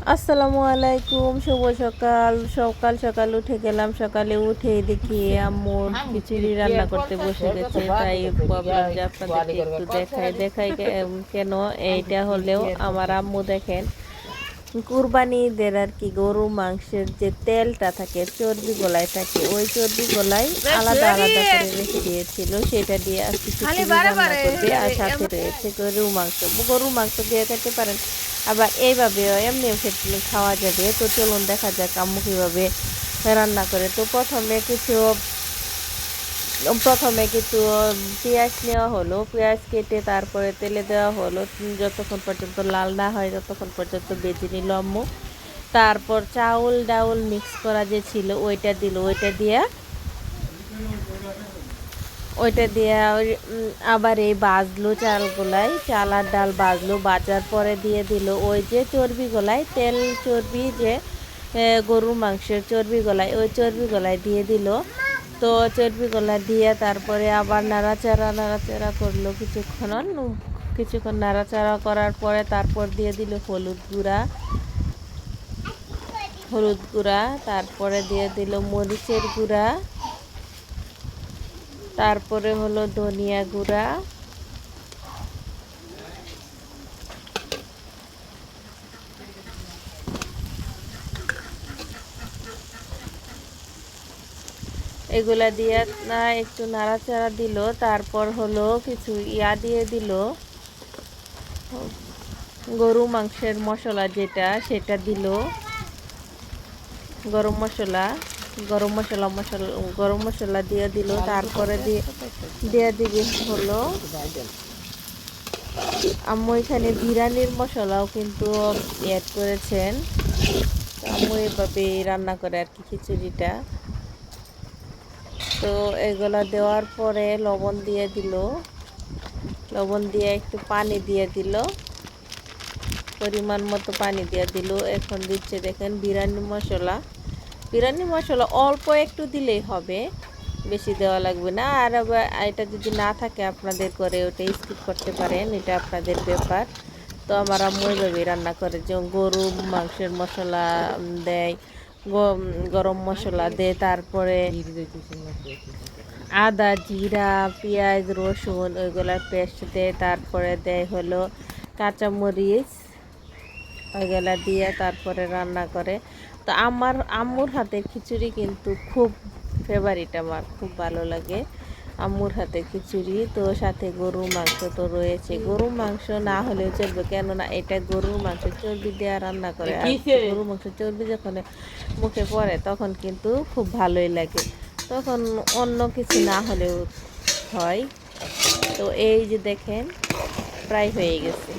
আসসালামু আলাইকুম শুভ সকাল। সকাল সকাল উঠে গেলাম সকালে উঠে দেখি আম্মুর খিচুড়ি রান্না করতে বসে গেছে। তাই ভাবলাম যে আপনাদেরকে একটু দেখাই দেখাই কেন এইটা হলেও আমার আম্মু দেখেন কুরবানি ঈদের আর কি গরু মাংসের যে তেলটা থাকে চর্বি গলায় থাকে ওই চর্বি গলায় আলাদা আলাদা করে রেখে দিয়েছিল। সেটা দিয়ে আর কিছু রান্না করবে আর সাথে রয়েছে গরু মাংস। গরু মাংস দিয়ে খেতে পারেন। আবার এইভাবেও এমনিও খেতে খাওয়া যাবে। তো চলুন দেখা যাক আম্মু কীভাবে রান্না করে। তো প্রথমে কিছু প্রথমে কিছু পেঁয়াজ নেওয়া হলো। পেঁয়াজ কেটে তারপরে তেলে দেওয়া হলো। যতক্ষণ পর্যন্ত লাল না হয় ততক্ষণ পর্যন্ত বেজে নিল আম্মু। তারপর চাউল ডাউল মিক্স করা যে ছিল, ওইটা দিল। ওইটা দিয়া ওইটা দিয়ে আবার এই বাজলো চালগুলাই, চাল আর ডাল বাজলো, বাজার পরে দিয়ে দিল ওই যে চর্বি গলায় তেল চর্বি যে গরুর মাংসের চর্বি গলায় ওই চর্বি গলায় দিয়ে দিল। তো চর্বি গলা দিয়ে তারপরে আবার নাড়াচাড়া নাড়াচাড়া করল কিছুক্ষণ কিছুক্ষণ নাড়াচাড়া করার পরে তারপর দিয়ে দিল হলুদ গুঁড়া। হলুদ গুঁড়া, তারপরে দিয়ে দিল মরিচের গুঁড়া। তারপরে হলো ধনিয়া গুঁড়া। এগুলা দিয়ে না একটু নাড়াচাড়া দিল, তারপর হলো কিছু ইয়া দিয়ে দিল। গরু মাংসের মশলা যেটা, সেটা দিল। গরম মশলা। গরম মশলা মশলা, গরম মশলা দিয়ে দিল, তারপরে দিয়ে দিয়ে দিবি হলো আম্মু এখানে বিরিয়ানির মশলাও কিন্তু অ্যাড করেছেন। আম্মু এভাবে রান্না করে আর কি খিচুড়িটা। তো এগুলা দেওয়ার পরে লবণ দিয়ে দিল। লবণ দিয়ে একটু পানি দিয়ে দিল। পরিমাণ মতো পানি দিয়ে দিল। এখন দিচ্ছে দেখেন বিরিয়ানি মশলা। বিরিয়ানি মশলা অল্প একটু দিলেই হবে। বেশি দেওয়া লাগবে না। আর আবার এটা যদি না থাকে আপনাদের করে ওটা স্কিপ করতে পারেন। এটা আপনাদের ব্যাপার। তো আমার আম্মু এইভাবেই রান্না করে। যেমন গরু মাংসের মশলা দেয় গরম মশলা দেয়, তারপরে আদা, জিরা, পেঁয়াজ, রসুন ওইগুলার পেস্ট দেয়, তারপরে দেয় হলো কাঁচামরিচ। ওইগুলা দিয়ে তারপরে রান্না করে। তো আমার আম্মুর হাতের খিচুড়ি কিন্তু খুব ফেভারিট আমার খুব ভালো লাগে আম্মুর হাতে খিচুড়ি। তো সাথে গরুর মাংস তো রয়েছে। গরুর মাংস না হলেও চলবে কেননা এটা গরুর মাংস চর্বি দেওয়া রান্না করে। আর গরুর মাংস চর্বি যখন মুখে পড়ে তখন কিন্তু খুব ভালোই লাগে। তখন অন্য কিছু না হলেও হয়। তো এই যে দেখেন প্রায় হয়ে গেছে।